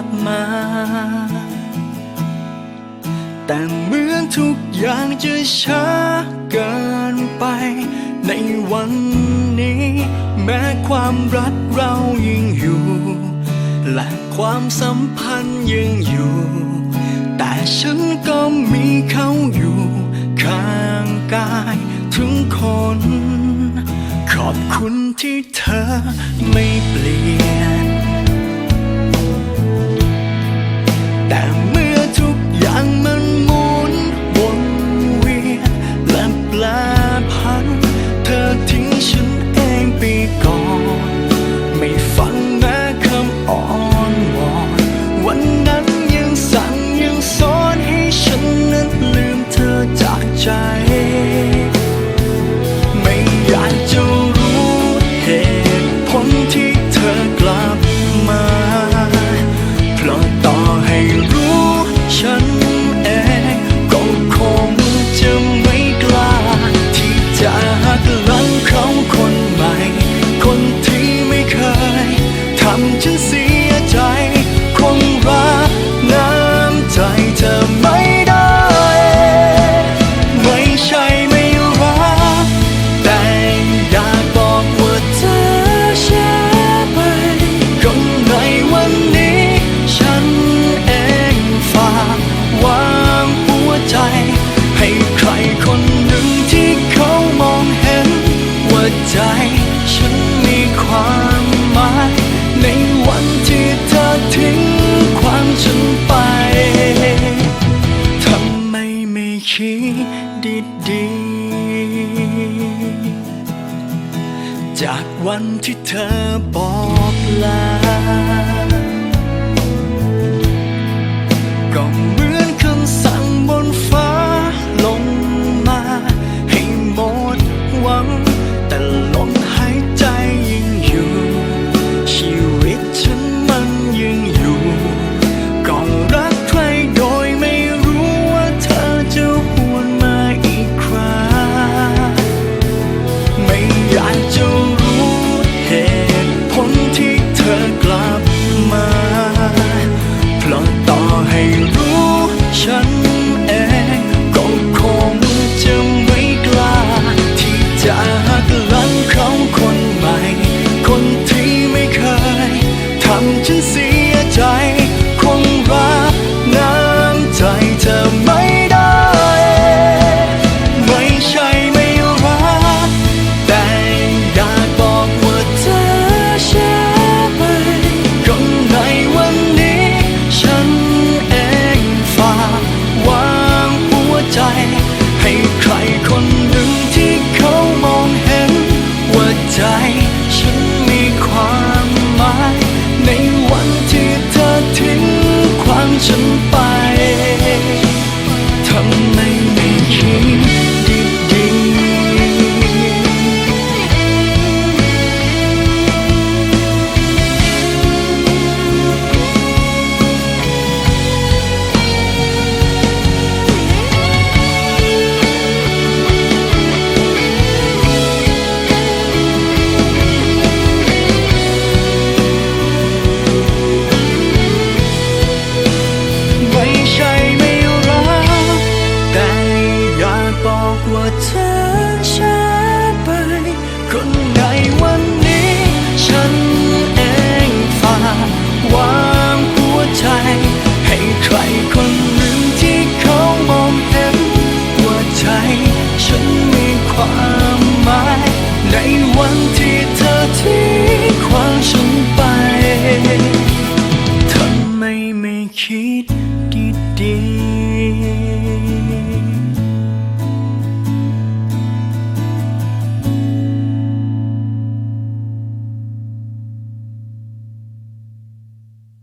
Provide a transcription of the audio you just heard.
ับมา แต่เหมือนทุกอย่างจะช้าเกินไป ในวันนี้ แม้ความรักเรายังอยู่ และความสัมพันธ์ยังอยู่ แต่ฉันก็มีเขาอยู่ข้างกายถึงคนขอบคุณที่เธอไม่เปลี่ยน shine. จากวันที่เธอบอกลา